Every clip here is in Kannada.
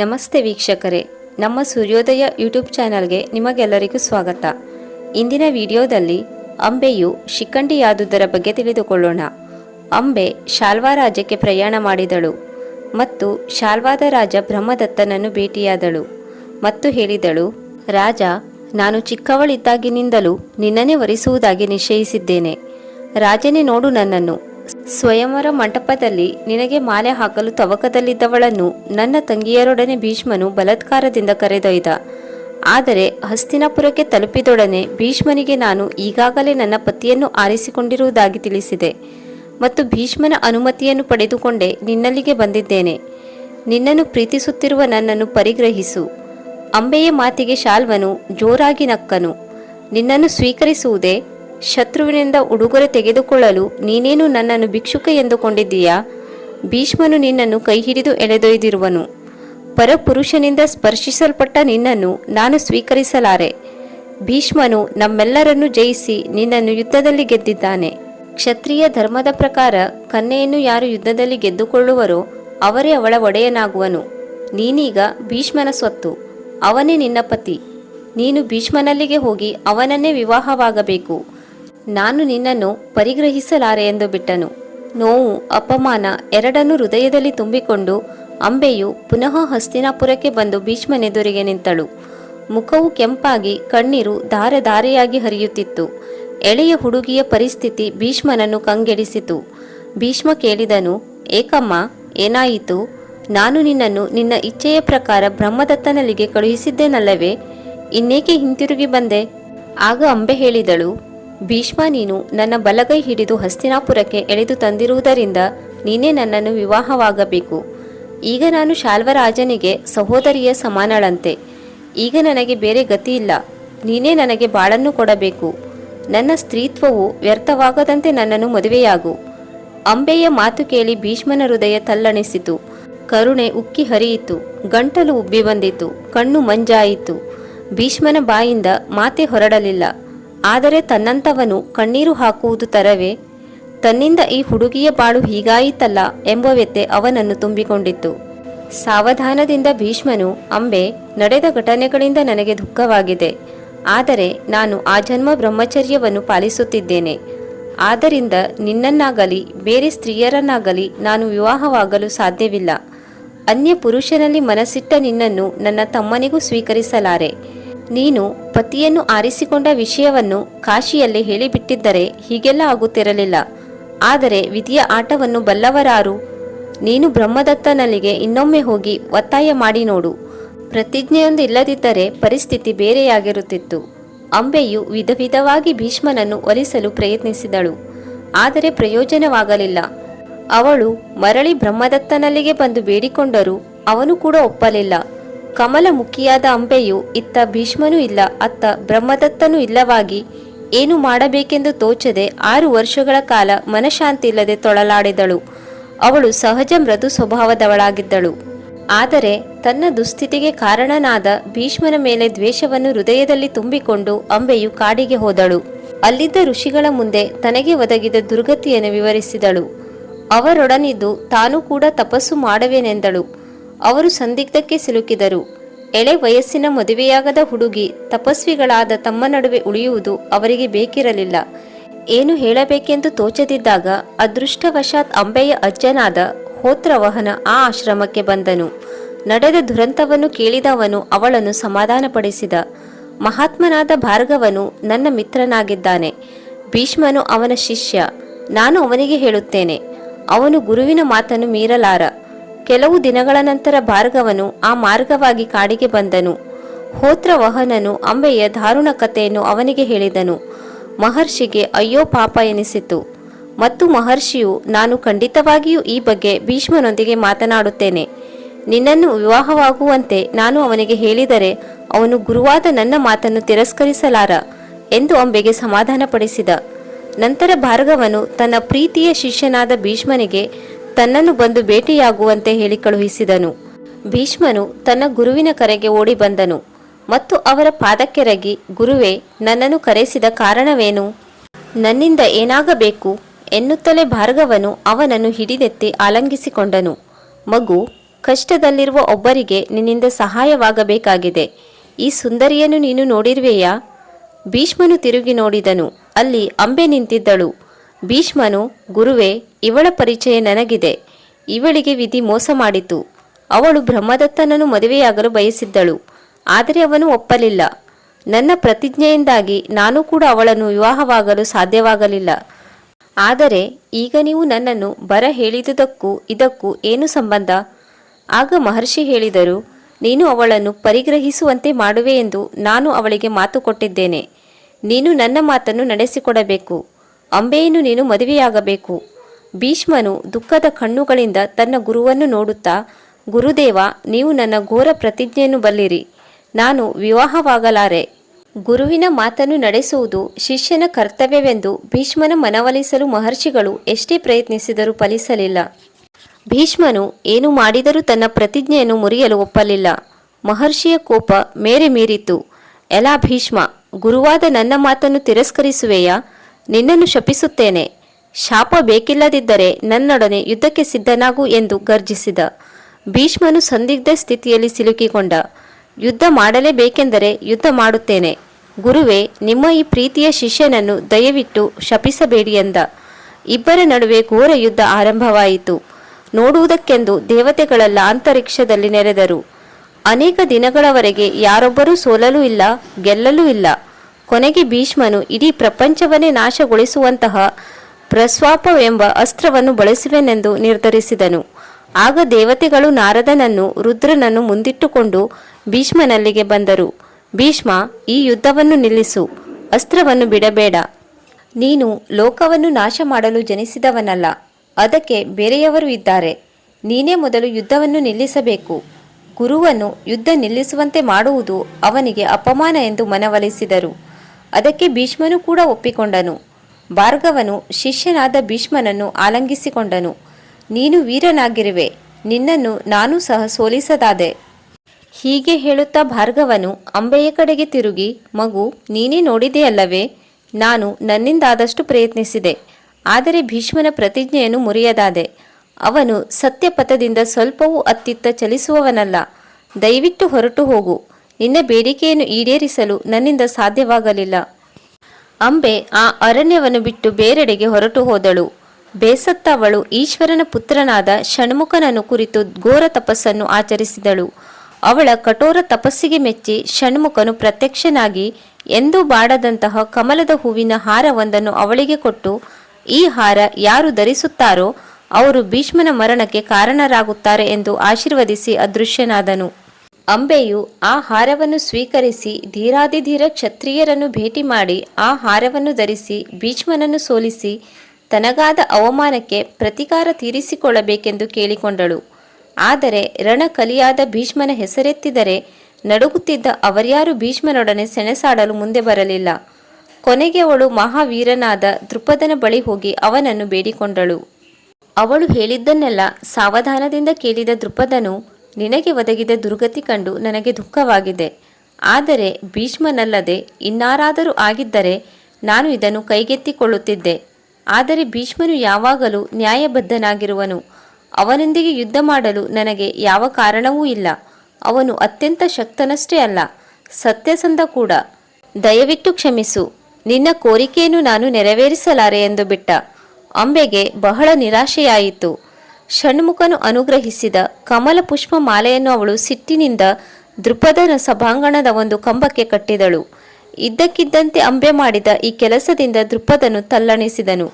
ನಮಸ್ತೆ ವೀಕ್ಷಕರೇ. ನಮ್ಮ ಸೂರ್ಯೋದಯ ಯೂಟ್ಯೂಬ್ ಚಾನಲ್ಗೆ ನಿಮಗೆಲ್ಲರಿಗೂ ಸ್ವಾಗತ. ಇಂದಿನ ವಿಡಿಯೋದಲ್ಲಿ ಅಂಬೆಯು ಶಿಖಂಡಿಯಾದುದರ ಬಗ್ಗೆ ತಿಳಿದುಕೊಳ್ಳೋಣ. ಅಂಬೆ ಶಾಲ್ವಾ ರಾಜ್ಯಕ್ಕೆ ಪ್ರಯಾಣ ಮಾಡಿದಳು ಮತ್ತು ಶಾಲ್ವಾದ ರಾಜ ಬ್ರಹ್ಮದತ್ತನನ್ನು ಭೇಟಿಯಾದಳು ಮತ್ತು ಹೇಳಿದಳು, ರಾಜ, ನಾನು ಚಿಕ್ಕವಳಿದ್ದಾಗಿನಿಂದಲೂ ನಿನ್ನನ್ನೇ ವರಿಸುವುದಾಗಿ ನಿಶ್ಚಯಿಸಿದ್ದೇನೆ. ರಾಜನೇ ನೋಡು ನನ್ನನ್ನು. ಸ್ವಯಂವರ ಮಂಟಪದಲ್ಲಿ ನಿನಗೆ ಮಾಲೆ ಹಾಕಲು ತವಕದಲ್ಲಿದ್ದವಳನ್ನು ನನ್ನ ತಂಗಿಯರೊಡನೆ ಭೀಷ್ಮನು ಬಲಾತ್ಕಾರದಿಂದ ಕರೆದೊಯ್ದ. ಆದರೆ ಹಸ್ತಿನಾಪುರಕ್ಕೆ ತಲುಪಿದೊಡನೆ ಭೀಷ್ಮನಿಗೆ ನಾನು ಈಗಾಗಲೇ ನನ್ನ ಪತಿಯನ್ನು ಆರಿಸಿಕೊಂಡಿರುವುದಾಗಿ ತಿಳಿಸಿದೆ. ಮತ್ತು ಭೀಷ್ಮನ ಅನುಮತಿಯನ್ನು ಪಡೆದುಕೊಂಡೇ ನಿನ್ನಲ್ಲಿಗೆ ಬಂದಿದ್ದೇನೆ. ನಿನ್ನನ್ನು ಪ್ರೀತಿಸುತ್ತಿರುವ ನನ್ನನ್ನು ಪರಿಗ್ರಹಿಸು. ಅಂಬೆಯ ಮಾತಿಗೆ ಶಾಲ್ವನು ಜೋರಾಗಿ ನಕ್ಕನು. ನಿನ್ನನ್ನು ಸ್ವೀಕರಿಸುವುದೇ ಶತ್ರುವಿನಿಂದ ಉಡುಗೊರೆ ತೆಗೆದುಕೊಳ್ಳಲು ನೀನೇನು ನನ್ನನ್ನು ಭಿಕ್ಷುಕ ಎಂದುಕೊಂಡಿದ್ದೀಯಾ? ಭೀಷ್ಮನು ನಿನ್ನನ್ನು ಕೈಹಿಡಿದು ಎಳೆದೊಯ್ದಿರುವನು. ಪರಪುರುಷನಿಂದ ಸ್ಪರ್ಶಿಸಲ್ಪಟ್ಟ ನಿನ್ನನ್ನು ನಾನು ಸ್ವೀಕರಿಸಲಾರೆ. ಭೀಷ್ಮನು ನಮ್ಮೆಲ್ಲರನ್ನು ಜಯಿಸಿ ನಿನ್ನನ್ನು ಯುದ್ಧದಲ್ಲಿ ಗೆದ್ದಿದ್ದಾನೆ. ಕ್ಷತ್ರಿಯ ಧರ್ಮದ ಪ್ರಕಾರ ಕನ್ಯೆಯನ್ನು ಯಾರು ಯುದ್ಧದಲ್ಲಿ ಗೆದ್ದುಕೊಳ್ಳುವರೋ ಅವರೇ ಅವಳ ಒಡೆಯನಾಗುವನು. ನೀನೀಗ ಭೀಷ್ಮನ ಸ್ವತ್ತು, ಅವನೇ ನಿನ್ನ ಪತಿ. ನೀನು ಭೀಷ್ಮನಲ್ಲಿಗೆ ಹೋಗಿ ಅವನನ್ನೇ ವಿವಾಹವಾಗಬೇಕು. ನಾನು ನಿನ್ನನ್ನು ಪರಿಗ್ರಹಿಸಲಾರೆ ಎಂದು ಬಿಟ್ಟನು. ನೋವು, ಅಪಮಾನ ಎರಡನ್ನೂ ಹೃದಯದಲ್ಲಿ ತುಂಬಿಕೊಂಡು ಅಂಬೆಯು ಪುನಃ ಹಸ್ತಿನಾಪುರಕ್ಕೆ ಬಂದು ಭೀಷ್ಮನೆದುರಿಗೆ ನಿಂತಳು. ಮುಖವು ಕೆಂಪಾಗಿ ಕಣ್ಣೀರು ಧಾರೆ ಧಾರೆಯಾಗಿ ಹರಿಯುತ್ತಿತ್ತು. ಎಳೆಯ ಹುಡುಗಿಯ ಪರಿಸ್ಥಿತಿ ಭೀಷ್ಮನನ್ನು ಕಂಗೆಡಿಸಿತು. ಭೀಷ್ಮ ಕೇಳಿದನು, ಏಕಮ್ಮ, ಏನಾಯಿತು? ನಾನು ನಿನ್ನನ್ನು ನಿನ್ನ ಇಚ್ಛೆಯ ಪ್ರಕಾರ ಬ್ರಹ್ಮದತ್ತನಲ್ಲಿಗೆ ಕಳುಹಿಸಿದ್ದೇನಲ್ಲವೇ? ಇನ್ನೇಕೆ ಹಿಂತಿರುಗಿ ಬಂದೆ? ಆಗ ಅಂಬೆ ಹೇಳಿದಳು ಭೀಷ್ಮ, ನೀನು ನನ್ನ ಬಲಗೈ ಹಿಡಿದು ಹಸ್ತಿನಾಪುರಕ್ಕೆ ಎಳೆದು ತಂದಿರುವುದರಿಂದ ನೀನೇ ನನ್ನನ್ನು ವಿವಾಹವಾಗಬೇಕು. ಈಗ ನಾನು ಶಾಲ್ವರಾಜನಿಗೆ ಸಹೋದರಿಯ ಸಮಾನಳಂತೆ. ಈಗ ನನಗೆ ಬೇರೆ ಗತಿ ಇಲ್ಲ ನೀನೇ ನನಗೆ ಬಾಳನ್ನು ಕೊಡಬೇಕು. ನನ್ನ ಸ್ತ್ರೀತ್ವವು ವ್ಯರ್ಥವಾಗದಂತೆ ನನ್ನನ್ನು ಮದುವೆಯಾಗು. ಅಂಬೆಯ ಮಾತು ಕೇಳಿ ಭೀಷ್ಮನ ಹೃದಯ ತಲ್ಲಣಿಸಿತು. ಕರುಣೆ ಉಕ್ಕಿ ಹರಿಯಿತು. ಗಂಟಲು ಉಬ್ಬಿ ಬಂದಿತು. ಕಣ್ಣು ಮಂಜಾಯಿತು. ಭೀಷ್ಮನ ಬಾಯಿಂದ ಮಾತೆ ಹೊರಡಲಿಲ್ಲ. ಆದರೆ ತನ್ನಂತವನು ಕಣ್ಣೀರು ಹಾಕುವುದು ತರವೇ? ತನ್ನಿಂದ ಈ ಹುಡುಗಿಯ ಬಾಳು ಹೀಗಾಯಿತಲ್ಲ ಎಂಬ ವ್ಯತೆ ಅವನನ್ನು ತುಂಬಿಕೊಂಡಿತ್ತು. ಸಾವಧಾನದಿಂದ ಭೀಷ್ಮನು, ಅಂಬೆ, ನಡೆದ ಘಟನೆಗಳಿಂದ ನನಗೆ ದುಃಖವಾಗಿದೆ. ಆದರೆ ನಾನು ಆ ಜನ್ಮ ಬ್ರಹ್ಮಚರ್ಯವನ್ನು ಪಾಲಿಸುತ್ತಿದ್ದೇನೆ. ಆದ್ದರಿಂದ ನಿನ್ನನ್ನಾಗಲಿ, ಬೇರೆ ಸ್ತ್ರೀಯರನ್ನಾಗಲಿ ನಾನು ವಿವಾಹವಾಗಲು ಸಾಧ್ಯವಿಲ್ಲ. ಅನ್ಯ ಪುರುಷನಲ್ಲಿ ಮನಸ್ಸಿಟ್ಟ ನಿನ್ನನ್ನು ನನ್ನ ತಮ್ಮನಿಗೂ ಸ್ವೀಕರಿಸಲಾರೆ. ನೀನು ಪತಿಯನ್ನು ಆರಿಸಿಕೊಂಡ ವಿಷಯವನ್ನು ಕಾಶಿಯಲ್ಲಿ ಹೇಳಿಬಿಟ್ಟಿದ್ದರೆ ಹೀಗೆಲ್ಲ ಆಗುತ್ತಿರಲಿಲ್ಲ. ಆದರೆ ವಿಧಿಯ ಆಟವನ್ನು ಬಲ್ಲವರಾರು. ನೀನು ಬ್ರಹ್ಮದತ್ತನಲ್ಲಿಗೆ ಇನ್ನೊಮ್ಮೆ ಹೋಗಿ ಒತ್ತಾಯ ಮಾಡಿ ನೋಡು. ಪ್ರತಿಜ್ಞೆಯೊಂದು ಇಲ್ಲದಿದ್ದರೆ ಪರಿಸ್ಥಿತಿ ಬೇರೆಯಾಗಿರುತ್ತಿತ್ತು. ಅಂಬೆಯು ವಿಧ ವಿಧವಾಗಿ ಭೀಷ್ಮನನ್ನು ಒಲಿಸಲು ಪ್ರಯತ್ನಿಸಿದಳು. ಆದರೆ ಪ್ರಯೋಜನವಾಗಲಿಲ್ಲ. ಅವಳು ಮರಳಿ ಬ್ರಹ್ಮದತ್ತನಲ್ಲಿಗೆ ಬಂದು ಬೇಡಿಕೊಂಡರೂ ಅವನು ಕೂಡ ಒಪ್ಪಲಿಲ್ಲ. ಕಮಲ ಮುಖಿಯಾದ ಅಂಬೆಯು, ಇತ್ತ ಭೀಷ್ಮನೂ ಇಲ್ಲ, ಅತ್ತ ಬ್ರಹ್ಮದತ್ತನೂ ಇಲ್ಲವಾಗಿ ಏನು ಮಾಡಬೇಕೆಂದು ತೋಚದೆ ಆರು ವರ್ಷಗಳ ಕಾಲ ಮನಶಾಂತಿ ಇಲ್ಲದೆ ತೊಳಲಾಡಿದಳು. ಅವಳು ಸಹಜ ಮೃದು ಸ್ವಭಾವದವಳಾಗಿದ್ದಳು. ಆದರೆ ತನ್ನ ದುಸ್ಥಿತಿಗೆ ಕಾರಣನಾದ ಭೀಷ್ಮನ ಮೇಲೆ ದ್ವೇಷವನ್ನು ಹೃದಯದಲ್ಲಿ ತುಂಬಿಕೊಂಡು ಅಂಬೆಯು ಕಾಡಿಗೆ ಹೋದಳು. ಅಲ್ಲಿದ್ದ ಋಷಿಗಳ ಮುಂದೆ ತನಗೆ ಒದಗಿದ ದುರ್ಗತಿಯನ್ನು ವಿವರಿಸಿದಳು. ಅವರೊಡನಿದ್ದು ತಾನೂ ಕೂಡ ತಪಸ್ಸು ಮಾಡುವೆನೆಂದಳು. ಅವರು ಸಂದಿಗ್ಧಕ್ಕೆ ಸಿಲುಕಿದರು. ಎಳೆ ವಯಸ್ಸಿನ ಮದುವೆಯಾಗದ ಹುಡುಗಿ ತಪಸ್ವಿಗಳಾದ ತಮ್ಮ ನಡುವೆ ಉಳಿಯುವುದು ಅವರಿಗೆ ಬೇಕಿರಲಿಲ್ಲ. ಏನು ಹೇಳಬೇಕೆಂದು ತೋಚದಿದ್ದಾಗ ಅದೃಷ್ಟವಶಾತ್ ಅಂಬೆಯ ಅಜ್ಜನಾದ ಹೋತ್ರವಹನ ಆ ಆಶ್ರಮಕ್ಕೆ ಬಂದನು. ನಡೆದ ದುರಂತವನ್ನು ಕೇಳಿದವನು ಅವಳನ್ನು ಸಮಾಧಾನಪಡಿಸಿದ. ಮಹಾತ್ಮನಾದ ಭಾರ್ಗವನು ನನ್ನ ಮಿತ್ರನಾಗಿದ್ದಾನೆ. ಭೀಷ್ಮನು ಅವನ ಶಿಷ್ಯ. ನಾನು ಅವನಿಗೆ ಹೇಳುತ್ತೇನೆ. ಅವನು ಗುರುವಿನ ಮಾತನ್ನು ಮೀರಲಾರ. ಕೆಲವು ದಿನಗಳ ನಂತರ ಭಾರ್ಗವನು ಆ ಮಾರ್ಗವಾಗಿ ಕಾಡಿಗೆ ಬಂದನು. ಹೋತ್ರವಹನನು ಅಂಬೆಯ ದಾರುಣ ಕಥೆಯನ್ನು ಅವನಿಗೆ ಹೇಳಿದನು. ಮಹರ್ಷಿಗೆ, ಅಯ್ಯೋ ಪಾಪ ಎನಿಸಿತು. ಮತ್ತು ಮಹರ್ಷಿಯು, ನಾನು ಖಂಡಿತವಾಗಿಯೂ ಈ ಬಗ್ಗೆ ಭೀಷ್ಮನೊಂದಿಗೆ ಮಾತನಾಡುತ್ತೇನೆ. ನಿನ್ನನ್ನು ವಿವಾಹವಾಗುವಂತೆ ನಾನು ಅವನಿಗೆ ಹೇಳಿದರೆ, ಅವನು ಗುರುವಾದ ನನ್ನ ಮಾತನ್ನು ತಿರಸ್ಕರಿಸಲಾರ ಎಂದು ಅಂಬೆಗೆ ಸಮಾಧಾನಪಡಿಸಿದ. ನಂತರ ಭಾರ್ಗವನು ತನ್ನ ಪ್ರೀತಿಯ ಶಿಷ್ಯನಾದ ಭೀಷ್ಮನಿಗೆ ತನ್ನನ್ನು ಬಂದು ಭೇಟಿಯಾಗುವಂತೆ ಹೇಳಿ ಕಳುಹಿಸಿದನು. ಭೀಷ್ಮನು ತನ್ನ ಗುರುವಿನ ಕರೆಗೆ ಓಡಿ ಬಂದನು ಮತ್ತು ಅವರ ಪಾದಕ್ಕೆರಗಿ ಗುರುವೇ, ನನ್ನನ್ನು ಕರೆಸಿದ ಕಾರಣವೇನು? ನನ್ನಿಂದ ಏನಾಗಬೇಕು? ಎನ್ನುತ್ತಲೇ ಭಾರ್ಗವನು ಅವನನ್ನು ಹಿಡಿದೆತ್ತಿ ಆಲಂಗಿಸಿಕೊಂಡನು. ಮಗು, ಕಷ್ಟದಲ್ಲಿರುವ ಒಬ್ಬರಿಗೆ ನಿನ್ನಿಂದ ಸಹಾಯವಾಗಬೇಕಾಗಿದೆ. ಈ ಸುಂದರಿಯನ್ನು ನೀನು ನೋಡಿರುವೆಯಾ? ಭೀಷ್ಮನು ತಿರುಗಿ ನೋಡಿದನು. ಅಲ್ಲಿ ಅಂಬೆ ನಿಂತಿದ್ದಳು. ಭೀಷ್ಮನು, ಗುರುವೇ, ಇವಳ ಪರಿಚಯ ನನಗಿದೆ. ಇವಳಿಗೆ ವಿಧಿ ಮೋಸ ಮಾಡಿತು. ಅವಳು ಬ್ರಹ್ಮದತ್ತನನ್ನು ಮದುವೆಯಾಗಲು ಬಯಸಿದ್ದಳು. ಆದರೆ ಅವನು ಒಪ್ಪಲಿಲ್ಲ. ನನ್ನ ಪ್ರತಿಜ್ಞೆಯಿಂದಾಗಿ ನಾನು ಕೂಡ ಅವಳನ್ನು ವಿವಾಹವಾಗಲು ಸಾಧ್ಯವಾಗಲಿಲ್ಲ. ಆದರೆ ಈಗ ನೀವು ನನ್ನನ್ನು ಬರ ಹೇಳಿದುದಕ್ಕೂ ಇದಕ್ಕೂ ಏನು ಸಂಬಂಧ? ಆಗ ಮಹರ್ಷಿ ಹೇಳಿದರು, ನೀನು ಅವಳನ್ನು ಪರಿಗ್ರಹಿಸುವಂತೆ ಮಾಡುವೆ ಎಂದು ನಾನು ಅವಳಿಗೆ ಮಾತು ಕೊಟ್ಟಿದ್ದೇನೆ. ನೀನು ನನ್ನ ಮಾತನ್ನು ನಡೆಸಿಕೊಡಬೇಕು. ಅಂಬೆಯನ್ನು ನೀನು ಮದುವೆಯಾಗಬೇಕು. ಭೀಷ್ಮನು ದುಃಖದ ಕಣ್ಣುಗಳಿಂದ ತನ್ನ ಗುರುವನ್ನು ನೋಡುತ್ತಾ, ಗುರುದೇವ, ನೀವು ನನ್ನ ಘೋರ ಪ್ರತಿಜ್ಞೆಯನ್ನು ಬಲ್ಲಿರಿ. ನಾನು ವಿವಾಹವಾಗಲಾರೆ. ಗುರುವಿನ ಮಾತನ್ನು ನಡೆಸುವುದು ಶಿಷ್ಯನ ಕರ್ತವ್ಯವೆಂದು ಭೀಷ್ಮನ ಮನವೊಲಿಸಲು ಮಹರ್ಷಿಗಳು ಎಷ್ಟೇ ಪ್ರಯತ್ನಿಸಿದರೂ ಫಲಿಸಲಿಲ್ಲ. ಭೀಷ್ಮನು ಏನು ಮಾಡಿದರೂ ತನ್ನ ಪ್ರತಿಜ್ಞೆಯನ್ನು ಮುರಿಯಲು ಒಪ್ಪಲಿಲ್ಲ. ಮಹರ್ಷಿಯ ಕೋಪ ಮೇರೆ ಮೀರಿತು ಎಲಾ ಭೀಷ್ಮ, ಗುರುವಾದ ನನ್ನ ಮಾತನ್ನು ತಿರಸ್ಕರಿಸುವೆಯಾ? ನಿನ್ನನ್ನು ಶಪಿಸುತ್ತೇನೆ. ಶಾಪ ಬೇಕಿಲ್ಲದಿದ್ದರೆ ನನ್ನೊಡನೆ ಯುದ್ಧಕ್ಕೆ ಸಿದ್ಧನಾಗು ಎಂದು ಗರ್ಜಿಸಿದ. ಭೀಷ್ಮನು ಸಂದಿಗ್ಧ ಸ್ಥಿತಿಯಲ್ಲಿ ಸಿಲುಕಿಕೊಂಡ. ಯುದ್ಧ ಮಾಡಲೇಬೇಕೆಂದರೆ ಯುದ್ಧ ಮಾಡುತ್ತೇನೆ. ಗುರುವೇ, ನಿಮ್ಮ ಈ ಪ್ರೀತಿಯ ಶಿಷ್ಯನನ್ನು ದಯವಿಟ್ಟು ಶಪಿಸಬೇಡಿ ಎಂದ. ಇಬ್ಬರ ನಡುವೆ ಘೋರ ಯುದ್ಧ ಆರಂಭವಾಯಿತು. ನೋಡುವುದಕ್ಕೆಂದು ದೇವತೆಗಳೆಲ್ಲ ಅಂತರಿಕ್ಷದಲ್ಲಿ ನೆರೆದರು. ಅನೇಕ ದಿನಗಳವರೆಗೆ ಯಾರೊಬ್ಬರೂ ಸೋಲಲೂ ಇಲ್ಲ, ಗೆಲ್ಲಲೂ ಇಲ್ಲ. ಕೊನೆಗೆ ಭೀಷ್ಮನು ಇಡೀ ಪ್ರಪಂಚವನ್ನೇ ನಾಶಗೊಳಿಸುವಂತಹ ಪ್ರಸ್ವಾಪವೆಂಬ ಅಸ್ತ್ರವನ್ನು ಬಳಸುವೆನೆಂದು ನಿರ್ಧರಿಸಿದನು. ಆಗ ದೇವತೆಗಳು ನಾರದನನ್ನು, ರುದ್ರನನ್ನು ಮುಂದಿಟ್ಟುಕೊಂಡು ಭೀಷ್ಮನಲ್ಲಿಗೆ ಬಂದರು. ಭೀಷ್ಮ, ಈ ಯುದ್ಧವನ್ನು ನಿಲ್ಲಿಸು, ಅಸ್ತ್ರವನ್ನು ಬಿಡಬೇಡ. ನೀನು ಲೋಕವನ್ನು ನಾಶ ಮಾಡಲು ಜನಿಸಿದವನಲ್ಲ, ಅದಕ್ಕೆ ಬೇರೆಯವರು ಇದ್ದಾರೆ. ನೀನೇ ಮೊದಲು ಯುದ್ಧವನ್ನು ನಿಲ್ಲಿಸಬೇಕು. ಗುರುವನ್ನು ಯುದ್ಧ ನಿಲ್ಲಿಸುವಂತೆ ಮಾಡುವುದು ಅವನಿಗೆ ಅಪಮಾನ ಎಂದು ಮನವೊಲಿಸಿದರು. ಅದಕ್ಕೆ ಭೀಷ್ಮನು ಕೂಡ ಒಪ್ಪಿಕೊಂಡನು. ಭಾರ್ಗವನು ಶಿಷ್ಯನಾದ ಭೀಷ್ಮನನ್ನು ಆಲಂಗಿಸಿಕೊಂಡನು. ನೀನು ವೀರನಾಗಿರುವೆ, ನಿನ್ನನ್ನು ನಾನು ಸಹ ಸೋಲಿಸದಾದೆ. ಹೀಗೆ ಹೇಳುತ್ತಾ ಭಾರ್ಗವನು ಅಂಬೆಯ ಕಡೆಗೆ ತಿರುಗಿ, ಮಗು, ನೀನೇ ನೋಡಿದೆಯಲ್ಲವೇ, ನಾನು ನನ್ನಿಂದಾದಷ್ಟು ಪ್ರಯತ್ನಿಸಿದೆ, ಆದರೆ ಭೀಷ್ಮನ ಪ್ರತಿಜ್ಞೆಯನ್ನು ಮುರಿಯದಾದೆ. ಅವನು ಸತ್ಯಪಥದಿಂದ ಸ್ವಲ್ಪವೂ ಅತ್ತಿತ್ತ ಚಲಿಸುವವನಲ್ಲ, ದಯವಿಟ್ಟು ಹೊರಟು ಹೋಗು. ನಿನ್ನ ಬೇಡಿಕೆಯನ್ನು ಈಡೇರಿಸಲು ನನ್ನಿಂದ ಸಾಧ್ಯವಾಗಲಿಲ್ಲ. ಅಂಬೆ ಆ ಅರಣ್ಯವನ್ನು ಬಿಟ್ಟು ಬೇರೆಡೆಗೆ ಹೊರಟು ಹೋದಳು. ಬೇಸತ್ತ ಅವಳು ಈಶ್ವರನ ಪುತ್ರನಾದ ಷಣ್ಮುಖನನ್ನು ಕುರಿತು ಘೋರ ತಪಸ್ಸನ್ನು ಆಚರಿಸಿದಳು. ಅವಳ ಕಠೋರ ತಪಸ್ಸಿಗೆ ಮೆಚ್ಚಿ ಷಣ್ಮುಖನು ಪ್ರತ್ಯಕ್ಷನಾಗಿ ಎಂದೂ ಬಾಡದಂತಹ ಕಮಲದ ಹೂವಿನ ಹಾರವೊಂದನ್ನು ಅವಳಿಗೆ ಕೊಟ್ಟು, ಈ ಹಾರ ಯಾರು ಧರಿಸುತ್ತಾರೋ ಅವರು ಭೀಷ್ಮನ ಮರಣಕ್ಕೆ ಕಾರಣರಾಗುತ್ತಾರೆ ಎಂದು ಆಶೀರ್ವದಿಸಿ ಅದೃಶ್ಯನಾದನು. ಅಂಬೆಯು ಆ ಹಾರವನ್ನು ಸ್ವೀಕರಿಸಿ ಧೀರಾದಿಧೀರ ಕ್ಷತ್ರಿಯರನ್ನು ಭೇಟಿ ಮಾಡಿ ಆ ಹಾರವನ್ನು ಧರಿಸಿ ಭೀಷ್ಮನನ್ನು ಸೋಲಿಸಿ ತನಗಾದ ಅವಮಾನಕ್ಕೆ ಪ್ರತಿಕಾರ ತೀರಿಸಿಕೊಳ್ಳಬೇಕೆಂದು ಕೇಳಿಕೊಂಡಳು. ಆದರೆ ರಣಕಲಿಯಾದ ಭೀಷ್ಮನ ಹೆಸರೆತ್ತಿದರೆ ನಡುಗುತ್ತಿದ್ದ ಅವರ್ಯಾರು ಭೀಷ್ಮನೊಡನೆ ಸೆಣಸಾಡಲು ಮುಂದೆ ಬರಲಿಲ್ಲ. ಕೊನೆಗೆ ಅವಳು ಮಹಾವೀರನಾದ ದೃಪದನ ಬಳಿ ಹೋಗಿ ಅವನನ್ನು ಬೇಡಿಕೊಂಡಳು. ಅವಳು ಹೇಳಿದ್ದನ್ನೆಲ್ಲ ಸಾವಧಾನದಿಂದ ಕೇಳಿದ ದೃಪದನು ನಿನಗೆ ಒದಗಿದ ದುರ್ಗತಿ ಕಂಡು ನನಗೆ ದುಃಖವಾಗಿದೆ. ಆದರೆ ಭೀಷ್ಮನಲ್ಲದೆ ಇನ್ನಾರಾದರೂ ಆಗಿದ್ದರೆ ನಾನು ಇದನ್ನು ಕೈಗೆತ್ತಿಕೊಳ್ಳುತ್ತಿದ್ದೆ. ಆದರೆ ಭೀಷ್ಮನು ಯಾವಾಗಲೂ ನ್ಯಾಯಬದ್ಧನಾಗಿರುವನು. ಅವನೊಂದಿಗೆ ಯುದ್ಧ ಮಾಡಲು ನನಗೆ ಯಾವ ಕಾರಣವೂ ಇಲ್ಲ. ಅವನು ಅತ್ಯಂತ ಶಕ್ತನಷ್ಟೇ ಅಲ್ಲ. ಸತ್ಯಸಂಧ ಕೂಡ. ದಯವಿಟ್ಟು ಕ್ಷಮಿಸು. ನಿನ್ನ ಕೋರಿಕೆಯನ್ನು ನಾನು ನೆರವೇರಿಸಲಾರೆ ಎಂದು ಬಿಟ್ಟ. ಅಂಬೆಗೆ ಬಹಳ ನಿರಾಶೆಯಾಯಿತು. ಷಣ್ಮುಖನು ಅನುಗ್ರಹಿಸಿದ ಕಮಲ ಪುಷ್ಪ ಮಾಲೆಯನ್ನು ಅವಳು ಸಿಟ್ಟಿನಿಂದ ದೃಪದನ ಸಭಾಂಗಣದ ಒಂದು ಕಂಬಕ್ಕೆ ಕಟ್ಟಿದಳು. ಇದ್ದಕ್ಕಿದ್ದಂತೆ ಅಂಬೆ ಮಾಡಿದ ಈ ಕೆಲಸದಿಂದ ದೃಪದನು ತಲ್ಲಣಿಸಿದನು.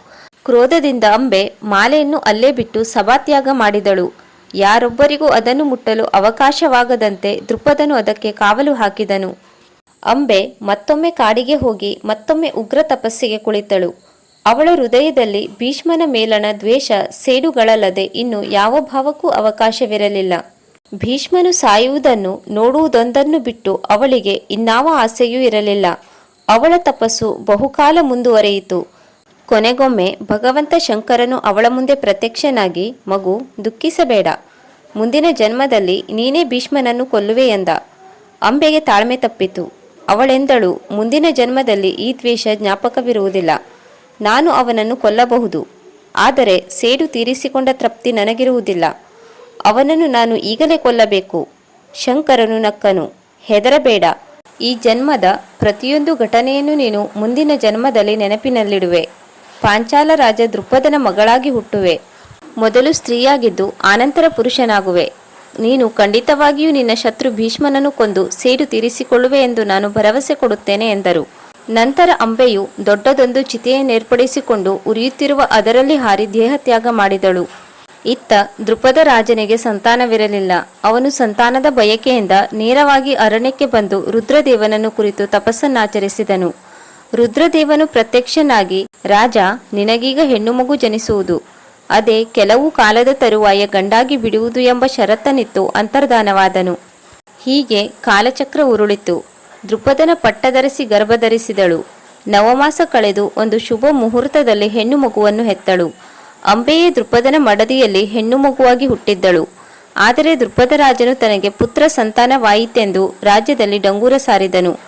ಕ್ರೋಧದಿಂದ ಅಂಬೆ ಮಾಲೆಯನ್ನು ಅಲ್ಲೇ ಬಿಟ್ಟು ಸಭಾತ್ಯಾಗ ಮಾಡಿದಳು. ಯಾರೊಬ್ಬರಿಗೂ ಅದನ್ನು ಮುಟ್ಟಲು ಅವಕಾಶವಾಗದಂತೆ ದೃಪದನು ಅದಕ್ಕೆ ಕಾವಲು ಹಾಕಿದನು. ಅಂಬೆ ಮತ್ತೊಮ್ಮೆ ಕಾಡಿಗೆ ಹೋಗಿ ಮತ್ತೊಮ್ಮೆ ಉಗ್ರ ತಪಸ್ಸಿಗೆ ಕುಳಿತಳು. ಅವಳ ಹೃದಯದಲ್ಲಿ ಭೀಷ್ಮನ ಮೇಲಣ ದ್ವೇಷ ಸೇಡುಗಳಲ್ಲದೆ ಇನ್ನು ಯಾವ ಭಾವಕ್ಕೂ ಅವಕಾಶವಿರಲಿಲ್ಲ. ಭೀಷ್ಮನು ಸಾಯುವುದನ್ನು ನೋಡುವುದೊಂದನ್ನು ಬಿಟ್ಟು ಅವಳಿಗೆ ಇನ್ನಾವ ಆಸೆಯೂ ಇರಲಿಲ್ಲ. ಅವಳ ತಪಸ್ಸು ಬಹುಕಾಲ ಮುಂದುವರೆಯಿತು. ಕೊನೆಗೊಮ್ಮೆ ಭಗವಂತ ಶಂಕರನು ಅವಳ ಮುಂದೆ ಪ್ರತ್ಯಕ್ಷನಾಗಿ, ಮಗು, ದುಃಖಿಸಬೇಡ. ಮುಂದಿನ ಜನ್ಮದಲ್ಲಿ ನೀನೇ ಭೀಷ್ಮನನ್ನು ಕೊಲ್ಲುವೆ ಎಂದ. ಅಂಬೆಗೆ ತಾಳ್ಮೆ ತಪ್ಪಿತು. ಅವಳೆಂದಳು, ಮುಂದಿನ ಜನ್ಮದಲ್ಲಿ ಈ ದ್ವೇಷ ಜ್ಞಾಪಕವಿರುವುದಿಲ್ಲ. ನಾನು ಅವನನ್ನು ಕೊಲ್ಲಬಹುದು. ಆದರೆ ಸೇಡು ತೀರಿಸಿಕೊಂಡ ತೃಪ್ತಿ ನನಗಿರುವುದಿಲ್ಲ. ಅವನನ್ನು ನಾನು ಈಗಲೇ ಕೊಲ್ಲಬೇಕು. ಶಂಕರನು ನಕ್ಕನು, ಹೆದರಬೇಡ. ಈ ಜನ್ಮದ ಪ್ರತಿಯೊಂದು ಘಟನೆಯನ್ನು ನೀನು ಮುಂದಿನ ಜನ್ಮದಲ್ಲಿ ನೆನಪಿನಲ್ಲಿಡುವೆ. ಪಾಂಚಾಲ ರಾಜ ದೃಪದನ ಮಗಳಾಗಿ ಹುಟ್ಟುವೆ. ಮೊದಲು ಸ್ತ್ರೀಯಾಗಿದ್ದು ಆನಂತರ ಪುರುಷನಾಗುವೆ. ನೀನು ಖಂಡಿತವಾಗಿಯೂ ನಿನ್ನ ಶತ್ರು ಭೀಷ್ಮನನ್ನು ಕೊಂದು ಸೇಡು ತೀರಿಸಿಕೊಳ್ಳುವೆ ಎಂದು ನಾನು ಭರವಸೆ ಕೊಡುತ್ತೇನೆ ಎಂದರು. ನಂತರ ಅಂಬೆಯು ದೊಡ್ಡದೊಂದು ಚಿತೆಯನ್ನೇರ್ಪಡಿಸಿಕೊಂಡು ಉರಿಯುತ್ತಿರುವ ಅದರಲ್ಲಿ ಹಾರಿ ದೇಹತ್ಯಾಗ ಮಾಡಿದಳು. ಇತ್ತ ದೃಪದ ರಾಜನಿಗೆ ಸಂತಾನವಿರಲಿಲ್ಲ. ಅವನು ಸಂತಾನದ ಬಯಕೆಯಿಂದ ನೇರವಾಗಿ ಅರಣ್ಯಕ್ಕೆ ಬಂದು ರುದ್ರದೇವನನ್ನು ಕುರಿತು ತಪಸ್ಸನ್ನಾಚರಿಸಿದನು. ರುದ್ರದೇವನು ಪ್ರತ್ಯಕ್ಷನಾಗಿ, ರಾಜ, ನಿನಗೀಗ ಹೆಣ್ಣು ಮಗು ಜನಿಸುವುದು. ಅದೇ ಕೆಲವು ಕಾಲದ ತರುವಾಯ ಗಂಡಾಗಿ ಬಿಡುವುದು ಎಂಬ ಷರತ್ತನಿತ್ತು ಅಂತರ್ಧಾನವಾದನು. ಹೀಗೆ ಕಾಲಚಕ್ರ ಉರುಳಿತು. ದೃಪದನ ಪಟ್ಟಧರಿಸಿ ಗರ್ಭಧರಿಸಿದಳು ನವಮಾಸ ಕಳೆದು ಒಂದು ಶುಭ ಮುಹೂರ್ತದಲ್ಲಿ ಹೆಣ್ಣು ಮಗುವನ್ನು ಹೆತ್ತಳು. ಅಂಬೆಯೇ ದೃಪದನ ಮಡದಿಯಲ್ಲಿ ಹೆಣ್ಣು ಮಗುವಾಗಿ ಹುಟ್ಟಿದ್ದಳು. ಆದರೆ ದೃಪದ ರಾಜನು ತನಗೆ ಪುತ್ರ ಸಂತಾನವಾಯಿತೆಂದು ರಾಜ್ಯದಲ್ಲಿ ಡಂಗೂರ ಸಾರಿದನು.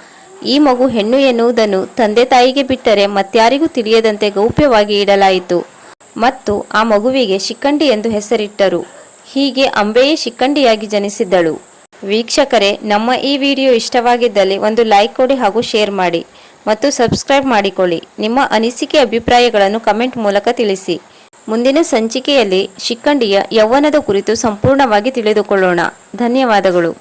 ಈ ಮಗು ಹೆಣ್ಣು ಎನ್ನುವುದನ್ನು ತಂದೆ ತಾಯಿಗೆ ಬಿಟ್ಟರೆ ಮತ್ಯಾರಿಗೂ ತಿಳಿಯದಂತೆ ಗೌಪ್ಯವಾಗಿ ಇಡಲಾಯಿತು. ಮತ್ತು ಆ ಮಗುವಿಗೆ ಶಿಖಂಡಿ ಎಂದು ಹೆಸರಿಟ್ಟರು. ಹೀಗೆ ಅಂಬೆಯೇ ಶಿಖಂಡಿಯಾಗಿ ಜನಿಸಿದ್ದಳು. ವೀಕ್ಷಕರೇ, ನಮ್ಮ ಈ ವಿಡಿಯೋ ಇಷ್ಟವಾಗಿದ್ದಲ್ಲಿ ಒಂದು ಲೈಕ್ ಕೊಡಿ ಹಾಗೂ ಶೇರ್ ಮಾಡಿ ಮತ್ತು ಸಬ್ಸ್ಕ್ರೈಬ್ ಮಾಡಿಕೊಳ್ಳಿ. ನಿಮ್ಮ ಅನಿಸಿಕೆ ಅಭಿಪ್ರಾಯಗಳನ್ನು ಕಮೆಂಟ್ ಮೂಲಕ ತಿಳಿಸಿ. ಮುಂದಿನ ಸಂಚಿಕೆಯಲ್ಲಿ ಶಿಖಂಡಿಯ ಯೌವನದ ಕುರಿತು ಸಂಪೂರ್ಣವಾಗಿ ತಿಳಿದುಕೊಳ್ಳೋಣ. ಧನ್ಯವಾದಗಳು.